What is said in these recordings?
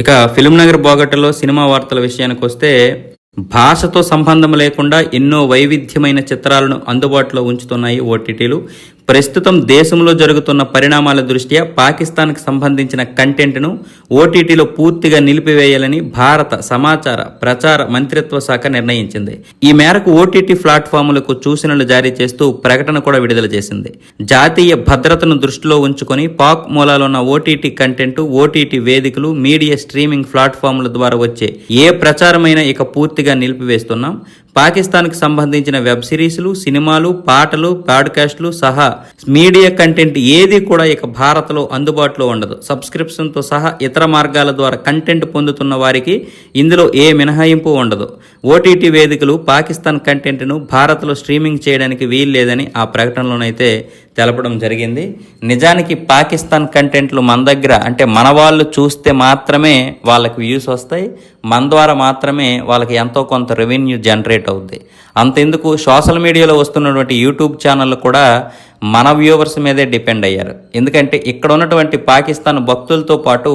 ఇక film Nagar బోగట్టలో cinema వార్తల విషయానికి వస్తే భాషతో సంబంధం లేకుండా ఎన్నో వైవిధ్యమైన చిత్రాలను అందుబాటులో ఉంచుతున్నాయి ఓటీటీలు. ప్రస్తుతం దేశంలో జరుగుతున్న పరిణామాల దృష్ట్యా పాకిస్తాన్కి సంబంధించిన కంటెంట్ను ఓటీటీలో పూర్తిగా నిలిపివేయాలని భారత సమాచార ప్రచార మంత్రిత్వ శాఖ నిర్ణయించింది. ఈ మేరకు ఓటీటీ ప్లాట్ఫాములకు సూచనలు జారీ చేస్తూ ప్రకటన కూడా విడుదల చేసింది. జాతీయ భద్రతను దృష్టిలో ఉంచుకొని పాక్ మూలాలు ఉన్న ఓటీటీ కంటెంట్ ఓటీటీ వేదికలు మీడియా స్ట్రీమింగ్ ప్లాట్ఫామ్ల ద్వారా వచ్చే ఏ ప్రచారమైనా ఇక పూర్తిగా నిలిపివేస్తున్నాం. పాకిస్తాన్కి సంబంధించిన వెబ్ సిరీస్లు సినిమాలు పాటలు పాడ్కాస్ట్లు సహా మీడియా కంటెంట్ ఏది కూడా ఇక భారత్లో అందుబాటులో ఉండదు. సబ్స్క్రిప్షన్తో సహా ఇతర మార్గాల ద్వారా కంటెంట్ పొందుతున్న వారికి ఇందులో ఏ మినహాయింపు ఉండదు. ఓటీటీ వేదికలు పాకిస్తాన్ కంటెంట్ను భారత్లో స్ట్రీమింగ్ చేయడానికి వీలు లేదని ఆ ప్రకటనలోనైతే తెలపడం జరిగింది. నిజానికి పాకిస్తాన్ కంటెంట్లు మన దగ్గర అంటే మన వాళ్ళు చూస్తే మాత్రమే వాళ్ళకి వ్యూస్ వస్తాయి. మన ద్వారా మాత్రమే వాళ్ళకి ఎంతో కొంత రెవెన్యూ జనరేట్ అవుద్ది. అంతెందుకు సోషల్ మీడియాలో వస్తున్నటువంటి యూట్యూబ్ ఛానళ్ళు కూడా మన వ్యూవర్స్ మీదే డిపెండ్ అయ్యారు. ఎందుకంటే ఇక్కడ ఉన్నటువంటి పాకిస్తాన్ భక్తులతో పాటు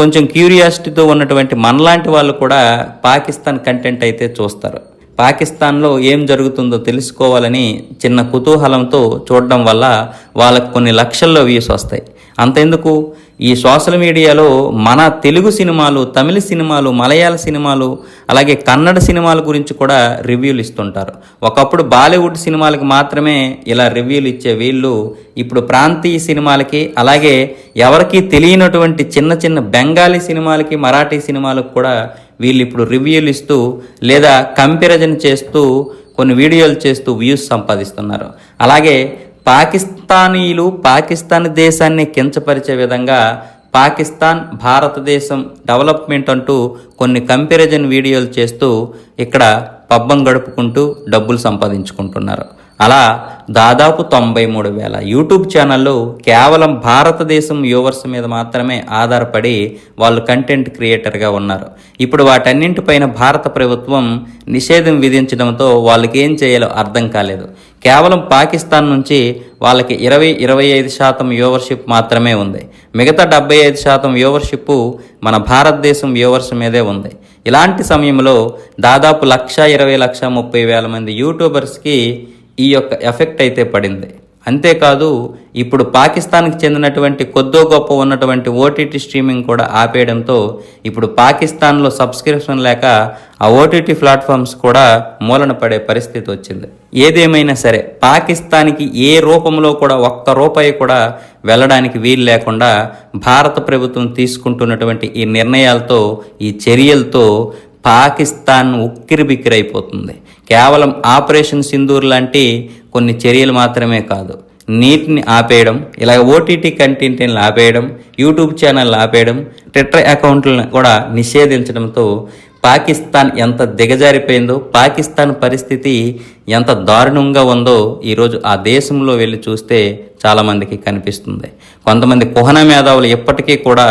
కొంచెం క్యూరియాసిటీతో ఉన్నటువంటి మనలాంటి వాళ్ళు కూడా పాకిస్తాన్ కంటెంట్ అయితే చూస్తారు. పాకిస్తాన్లో ఏం జరుగుతుందో తెలుసుకోవాలని చిన్న కుతూహలంతో చూడడం వల్ల వాళ్ళకు కొన్ని లక్షల్లో వ్యూస్ వస్తాయి. అంతెందుకు? ఈ సోషల్ మీడియాలో మన తెలుగు సినిమాలు తమిళ సినిమాలు మలయాళ సినిమాలు అలాగే కన్నడ సినిమాల గురించి కూడా రివ్యూలు ఇస్తుంటారు. ఒకప్పుడు బాలీవుడ్ సినిమాలకు మాత్రమే ఇలా రివ్యూలు ఇచ్చే వీళ్ళు ఇప్పుడు ప్రాంతీయ సినిమాలకి అలాగే ఎవరికీ తెలియనటువంటి చిన్న చిన్న బెంగాలీ సినిమాలకి మరాఠీ సినిమాలకు కూడా వీళ్ళు ఇప్పుడు రివ్యూలు ఇస్తూ లేదా కంపారిజన్ చేస్తూ కొన్ని వీడియోలు చేస్తూ వ్యూస్ సంపాదిస్తున్నారు. అలాగే పాకిస్తానీలు పాకిస్తాన్ దేశాన్ని కించపరిచే విధంగా పాకిస్తాన్ భారతదేశం డెవలప్మెంట్ అంటూ కొన్ని కంపారిజన్ వీడియోలు చేస్తూ ఇక్కడ పబ్బం గడుపుకుంటూ డబ్బులు సంపాదించుకుంటున్నారు. అలా దాదాపు తొంభై మూడు వేల యూట్యూబ్ ఛానళ్ళు కేవలం భారతదేశం వ్యూవర్స్ మీద మాత్రమే ఆధారపడి వాళ్ళు కంటెంట్ క్రియేటర్గా ఉన్నారు. ఇప్పుడు వాటన్నింటిపైన భారత ప్రభుత్వం నిషేధం విధించడంతో వాళ్ళకి ఏం చేయాలో అర్థం కాలేదు. కేవలం పాకిస్తాన్ నుంచి వాళ్ళకి ఇరవై ఇరవై ఐదు శాతం వ్యూవర్షిప్ మాత్రమే ఉంది. మిగతా డెబ్బై ఐదు శాతం వ్యూవర్షిప్ మన భారతదేశం వ్యూవర్స్ మీదే ఉంది. ఇలాంటి సమయంలో దాదాపు లక్ష ఇరవై లక్ష ముప్పై వేల మంది యూట్యూబర్స్కి ఈ యొక్క ఎఫెక్ట్ అయితే పడింది. అంతేకాదు ఇప్పుడు పాకిస్తాన్కి చెందినటువంటి కొద్దో గొప్ప ఉన్నటువంటి ఓటీటీ స్ట్రీమింగ్ కూడా ఆపేయడంతో ఇప్పుడు పాకిస్తాన్లో సబ్స్క్రిప్షన్ లేక ఆ ఓటీటీ ప్లాట్ఫామ్స్ కూడా మూలన పడే పరిస్థితి వచ్చింది. ఏదేమైనా సరే పాకిస్తాన్కి ఏ రూపంలో కూడా ఒక్క రూపాయి కూడా వెళ్ళడానికి వీలు లేకుండా భారత ప్రభుత్వం తీసుకుంటున్నటువంటి ఈ నిర్ణయాలతో ఈ చర్యలతో పాకిస్తాన్ ఉక్కిరిబిక్కిరైపోతుంది కేవలం ఆపరేషన్ సింధూర్ లాంటి కొన్ని చర్యలు మాత్రమే కాదు. నీటిని ఆపేయడం ఇలా ఓటీటీ కంటెంట్ని ఆపేయడం యూట్యూబ్ ఛానల్ ఆపేయడం ట్విట్టర్ అకౌంట్లను కూడా నిషేధించడంతో పాకిస్తాన్ ఎంత దిగజారిపోయిందో పాకిస్తాన్ పరిస్థితి ఎంత దారుణంగా ఉందో ఈరోజు ఆ దేశంలో వెళ్ళి చూస్తే చాలామందికి కనిపిస్తుంది. కొంతమంది కుహన మేధావులు ఎప్పటికీ కూడా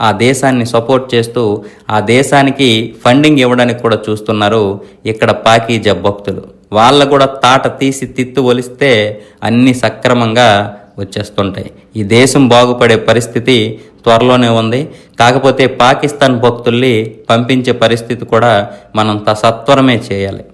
ఆ దేశాన్ని సపోర్ట్ చేస్తూ ఆ దేశానికి ఫండింగ్ ఇవ్వడానికి కూడా చూస్తున్నారు ఇక్కడ పాకీజ భక్తులు వాళ్ళ కూడా తాట తీసి తిత్తు ఒలిస్తే అన్నీ సక్రమంగా వచ్చేస్తుంటాయి. ఈ దేశం బాగుపడే పరిస్థితి త్వరలోనే ఉంది. కాకపోతే పాకిస్తాన్ భక్తుల్ని పంపించే పరిస్థితి కూడా మనం సత్వరమే చేయాలి.